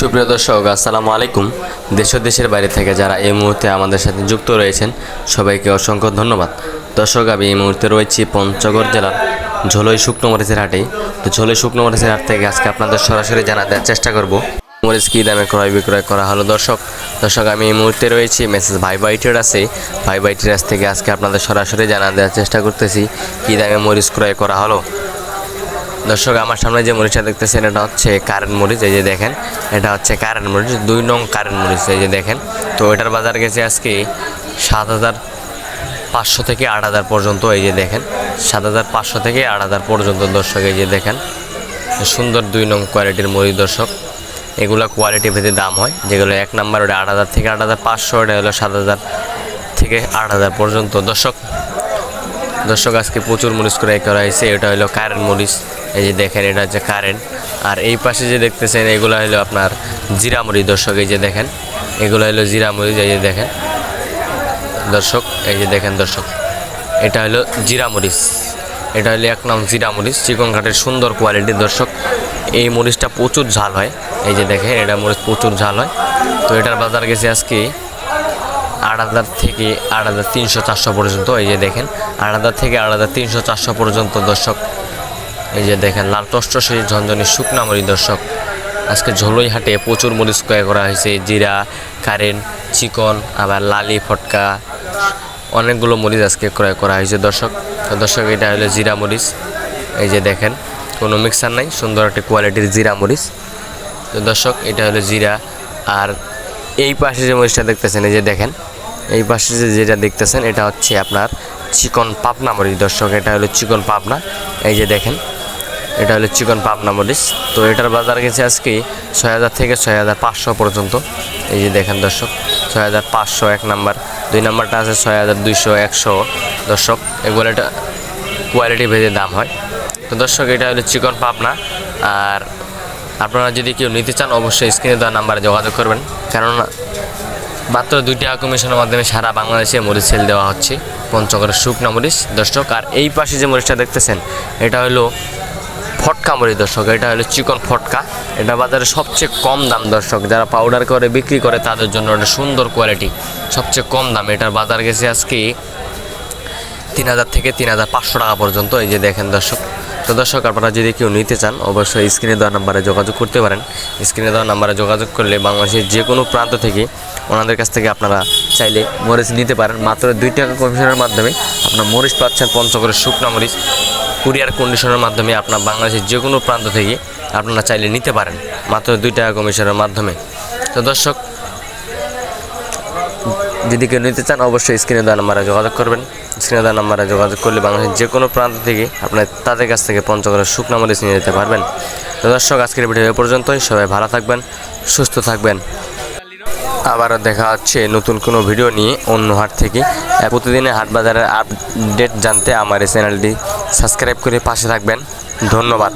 সুপ্রিয় দর্শক, আসসালামু আলাইকুম। দেশ দেশের বাইরে থেকে যারা এই মুহূর্তে আমাদের সাথে যুক্ত রয়েছেন, সবাইকে অসংখ্য ধন্যবাদ। দর্শক, আমি এই মুহূর্তে রয়েছি পঞ্চগড় জেলার ঝোলই শুকনো মরিচের হাটে। তো ঝোলই শুকনো মরিচের হাট থেকে আজকে আপনাদের সরাসরি জানা দেওয়ার চেষ্টা করব। মরিচ কী দামে ক্রয় বিক্রয় করা হলো দর্শক? দর্শক, আমি এই মুহূর্তে রয়েছি মেসেজ ভাই ভাই আছে ভাই ভাই ট্রেডার্স থেকে আজকে আপনাদের সরাসরি জানা দেওয়ার চেষ্টা করতেছি, কী দামে মরিচ ক্রয় করা হলো? দর্শক, আমার সামনে যে মরিচটা দেখতেছেন, এটা হচ্ছে কারেন্ট মরিচ, এই যে দেখেন, এটা হচ্ছে কারেন্ট মরিচ, দুই নং কারেন্ট মরিচ, এই যে দেখেন। তো এটার বাজার গেছে আজকে সাত হাজার পাঁচশো থেকে আট হাজার পর্যন্ত, এই যে দেখেন, সাত হাজার পাঁচশো থেকে আট হাজার পর্যন্ত দর্শক, এই যে দেখেন, সুন্দর দুই নং কোয়ালিটির মরিচ দর্শক। এগুলো কোয়ালিটি ভেদে দাম হয়, যেগুলো এক নাম্বার ওটা আট হাজার থেকে আট হাজার পাঁচশো ওটা হলো সাত হাজার থেকে আট হাজার পর্যন্ত। দর্শক দর্শক, আজকে প্রচুর মরিচ ক্রয় করা হয়েছে, এটা হলো কারেন্ট মরিচ। এই যে দেখেন, এটা হচ্ছে কারেন্ট আর এই পাশে যে দেখতেছেন, এগুলো হলো আপনার জিরা মরিচ দর্শক, এই যে দেখেন, এগুলো হলো জিরা মরিচ এই যে দেখেন। দর্শক, এই যে দেখেন, দর্শক, এটা হলো জিরা মরিচ এটা হলো এক নাম জিরা মরিচ চিকন ঘাটের সুন্দর কোয়ালিটির দর্শক, এই মরিচটা প্রচুর ঝাল হয়। এই যে দেখেন, এটা মরিচ প্রচুর ঝাল হয়। তো এটার বাজার গেছে আজকে আট হাজার থেকে আট হাজার তিনশো চারশো পর্যন্ত। এই যে দেখেন, আট হাজার থেকে আট হাজার তিনশো চারশো পর্যন্ত দর্শক। এই যে দেখেন, লাল টস্টসই ঝনঝনি শুকনা মরিচ, দর্শক। আজকে ঝোলই হাটে প্রচুর মরিচ ক্রয় করা হয়েছে। জিরা কারেন্ট চিকন, আবার লালি, ফটকা, অনেকগুলো মরিচ আজকে ক্রয় করা হয়েছে, দর্শক। দর্শক, এটা হলো জিরা মরিচ। এই যে দেখেন, কোনো মিক্সার নাই, সুন্দর একটা কোয়ালিটির জিরা মরিচ। তো দর্শক, এটা হলো জিরা। আর এই পাশে যে মরিচটা দেখতেছেন, এই যে দেখেন, এই পাশে যে যেটা দেখতেছেন, এটা হচ্ছে আপনার চিকন পাবনা মরিচ, দর্শক। এটা হলো চিকন পাবনা। এই যে দেখেন এটা হলো চিকন পাবনা মরিচ। তো এটার বাজার গেছে আজকে ছয় হাজার থেকে ছয় হাজার পাঁচশো পর্যন্ত। এই যে দেখেন দর্শক, ছয় হাজার পাঁচশো এক নাম্বার। দুই নাম্বারটা আছে ছয় হাজার দুইশো, একশো। দর্শক, এগুলো এটা কোয়ালিটি ভেদে দাম হয়। তো দর্শক, এটা হলো চিকন পাবনা। আর আপনারা যদি কেউ নিতে চান, অবশ্যই স্ক্রিনে দেওয়া নাম্বারে যোগাযোগ করবেন। কেননা মাত্র দুই টাকা কমিশনের মাধ্যমে সারা বাংলাদেশে মরিচ সেল দেওয়া হচ্ছে। পঞ্চগড়ের শুকনা মরিচ। দর্শক, আর এই পাশে যে মরিচটা দেখতেছেন, এটা হলো ফটকা মরি দর্শক। এটা হলো চিকন ফটকা। এটা বাজারে সবচেয়ে কম দাম, দর্শক। যারা পাউডার করে, বিক্রি করে, তাদের জন্য এটা সুন্দর কোয়ালিটি সবচেয়ে কম দাম। এটার বাজার গেছে আজকে তিন হাজার থেকে তিন হাজার পাঁচশো টাকা পর্যন্ত। এই যে দেখেন, দর্শক। তো দর্শক, আপনারা যদি কেউ নিতে চান, অবশ্যই স্ক্রিনে দেওয়া নাম্বারে যোগাযোগ করতে পারেন। স্ক্রিনে দেওয়া নাম্বারে যোগাযোগ করলে বাংলাদেশের যে কোনো প্রান্ত থেকে ওনাদের কাছ থেকে আপনারা চাইলে মরিচ নিতে পারেন। মাত্র দুই টাকা কমিশনের মাধ্যমে আপনার মরিচ পাচ্ছেন পঞ্চগড়ের শুকনা মরিচ। কুরিয়ার কন্ডিশনের মাধ্যমে আপনার বাংলাদেশের যে কোনো প্রান্ত থেকে আপনারা চাইলে নিতে পারেন, মাত্র দুই টাকা কমিশনের মাধ্যমে। তো দর্শক, যদি কেউ নিতে চান, অবশ্যই স্ক্রিনে দেওয়া নাম্বারে যোগাযোগ করবেন। স্ক্রিনে দেওয়া নাম্বারে যোগাযোগ করলে বাংলাদেশের যে কোনো প্রান্ত থেকে আপনার তাদের কাছ থেকে পঞ্চগড়ের শুকনা মরিচ নিয়ে যেতে পারবেন। দর্শক, আজকের ভিডিও এ পর্যন্তই। সবাই ভালো থাকবেন, সুস্থ থাকবেন। আবারও দেখা হচ্ছে নতুন কোনো ভিডিও নিয়ে অন্য হাট থেকে। প্রতিদিনের হাট বাজারের আপডেট জানতে আমার এই চ্যানেলটি সাবস্ক্রাইব করে পাশে থাকবেন। ধন্যবাদ।